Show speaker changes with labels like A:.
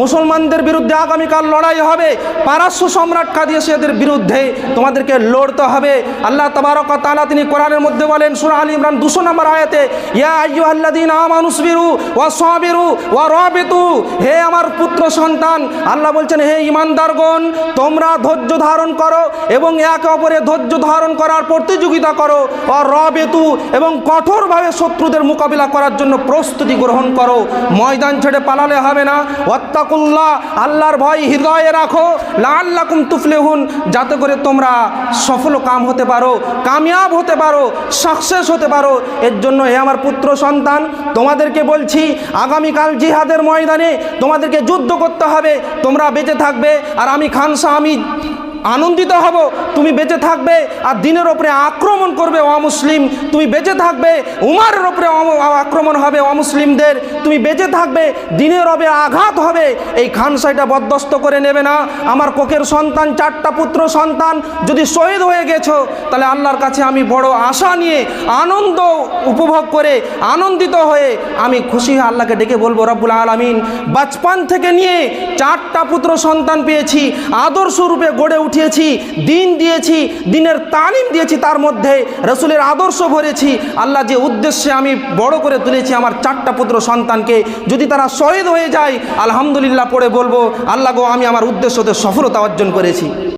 A: মুসলমানদের বিরুদ্ধে আগামীকাল লড়াই হবে। পারস্য সম্রাট কাদিয়াসিয়াদের বিরুদ্ধে তোমাদেরকে লড়তে হবে। আল্লাহ তবারক তাআলা তিনি কোরআনের মধ্যে বলেন, সূরা আলী ইমরান দুশো নম্বর আয়াতে, ইয়া আইয়ুহাল্লাযীনা আমানুসবিরু ওয়া সাবিরু ওয়া রাবিতু, হে আমার পুত্র সন্তান, আল্লাহ বলছেন, হে ঈমানদারগণ তোমরা ধৈর্য ধারণ করো এবং একে অপরে ধৈর্য ধারণ করার প্রতিযোগিতা করো। আর রবেতু, এবং কঠোরভাবে শত্রুদের মোকাবিলা করার জন্য প্রস্তুতি গ্রহণ করো। ময়দান ছেড়ে পালালে হবে না। ওয়াত্তাকুল্লাহ, আল্লাহর ভয় হৃদয়ে রাখো লাল্লাকুম তুফলেহুন, যাতে করে তোমরা সফল কাম হতে পারো, কামিয়াব হতে পারো, সাকসেস হতে পারো। এর জন্য হে আমার পুত্র সন্তান, তোমাদেরকে বলছি, আগামীকাল জিহাদের ময়দানে তোমাদেরকে যুদ্ধ করতে হবে, তোমরা বেঁচে থাকবে। আর আমি খানসা আমি আনন্দিত হব। তুমি বেঁচে থাকবে আর দিনের ওপরে আক্রমণ করবে অমুসলিম। তুমি বেঁচে থাকবে, উমারের ওপরে আক্রমণ হবে অমুসলিমদের। তুমি বেঁচে থাকবে, দিনের ওপরে আঘাত হবে। এই খানসাইটা বরদস্ত করে নেবে না। আমার কোকের সন্তান, চারটা পুত্র সন্তান, যদি শহীদ হয়ে গেছো, তাহলে আল্লাহর কাছে আমি বড় আশা নিয়ে আনন্দ উপভোগ করে আনন্দিত হয়ে আমি খুশি হয়ে আল্লাহকে ডেকে বলব, রব্বুল আলমিন, বাচপান থেকে নিয়ে চারটা পুত্র সন্তান পেয়েছি। আদর্শ রূপে গড়ে উঠিয়েছি, দিন দিয়েছি, দিনের তালিম দিয়েছি, তার মধ্যে রসুলের আদর্শ ভরেছি। আল্লাহ যে উদ্দেশ্যে আমি বড় করে তুলেছি আমার চারটা পুত্র সন্তানকে, যদি তারা শহীদ হয়ে যায়, আলহামদুলিল্লাহ পড়ে বলব, আল্লাহ গো, আমি আমার উদ্দেশ্যতে সফলতা অর্জন করেছি।